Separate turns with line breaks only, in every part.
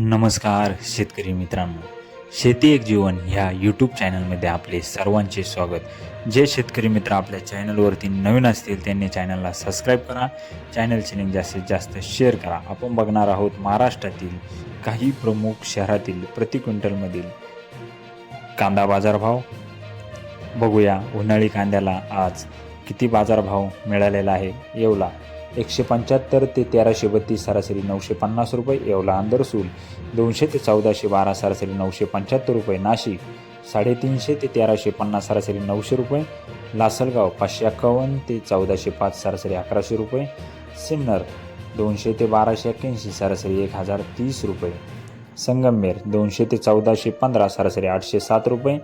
नमस्कार शेतकरी मित्रांनो. शेती एक जीवन ह्या यूट्यूब चॅनलमध्ये आपले सर्वांचे स्वागत. जे शेतकरी मित्र आपल्या चॅनलवरती नवीन असतील त्यांनी चॅनलला सबस्क्राईब करा. चॅनलची लिंक जास्तीत जास्त शेअर करा. आपण बघणार आहोत महाराष्ट्रातील काही प्रमुख शहरातील प्रति क्विंटलमधील कांदा बाजारभाव. बघूया उन्हाळी कांद्याला आज किती बाजारभाव मिळालेला आहे येवला एकशे पंच्याहत्तर ते तेराशे बत्तीस सरासरी नऊशे पन्नास रुपये. येवला अंदरसूल दोनशे ते चौदाशे बारा सरासरी नऊशे पंच्याहत्तर रुपये. नाशिक साडेतीनशे ते तेराशे पन्नास सरासरी नऊशे रुपये. लासलगाव पाचशे एक्कावन्न ते चौदाशे पाच सरासरी अकराशे रुपये. सिन्नर दोनशे ते बाराशे एक्क्याऐंशी सरासरी एक हजार तीस रुपये. संगमनेर दोनशे ते चौदाशे पंधरा सरासरी आठशे सात रुपये.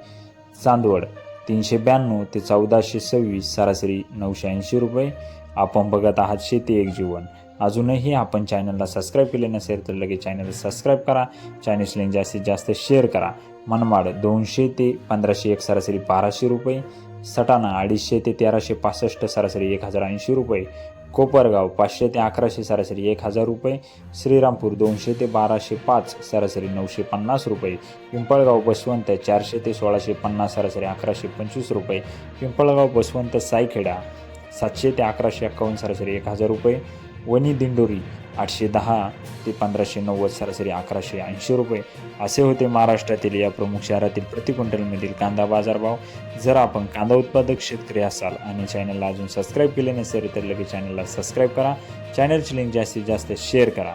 चांदवड तीनशे ब्याण्णव ते चौदाशे सव्वीस सरासरी नऊशे ऐंशी रुपये. आपण बघत आहात शेती एक जीवन. अजूनही आपण चॅनलला सबस्क्राईब केले नसेल तर लगेच चॅनलला सबस्क्राईब करा. चॅनलची लिंक जास्तीत जास्त शेअर करा. मनमाड दोनशे ते पंधराशे एक सरासरी बाराशे रुपये. सटाणा अडीचशे ते तेराशे पासष्ट सरासरी एक हजार ऐंशी रुपये. कोपरगाव पाचशे ते अकराशे सरासरी एक हजार रुपये. श्रीरामपूर दोनशे ते बाराशे पाच सरासरी नऊशे पन्नास रुपये. पिंपळगाव बसवंत चारशे ते सोळाशे पन्नास सरासरी अकराशे पंचवीस रुपये. पिंपळगाव बसवंत सायखेडा सातशे ते अकराशे एक्कावन्न सरासरी एक हजार रुपये. वणी दिंडोरी आठशे दहा ते पंधराशे नव्वद सरासरी अकराशे ऐंशी रुपये. असे होते महाराष्ट्रातील या प्रमुख शहरातील प्रति क्विंटलमधील कांदा बाजारभाव. जर आपण कांदा उत्पादक शेतकरी असाल आणि चॅनलला अजून सबस्क्राईब केले नसेल तर लगेच चॅनलला सबस्क्राईब करा. चॅनलची लिंक जास्तीत जास्त शेअर करा.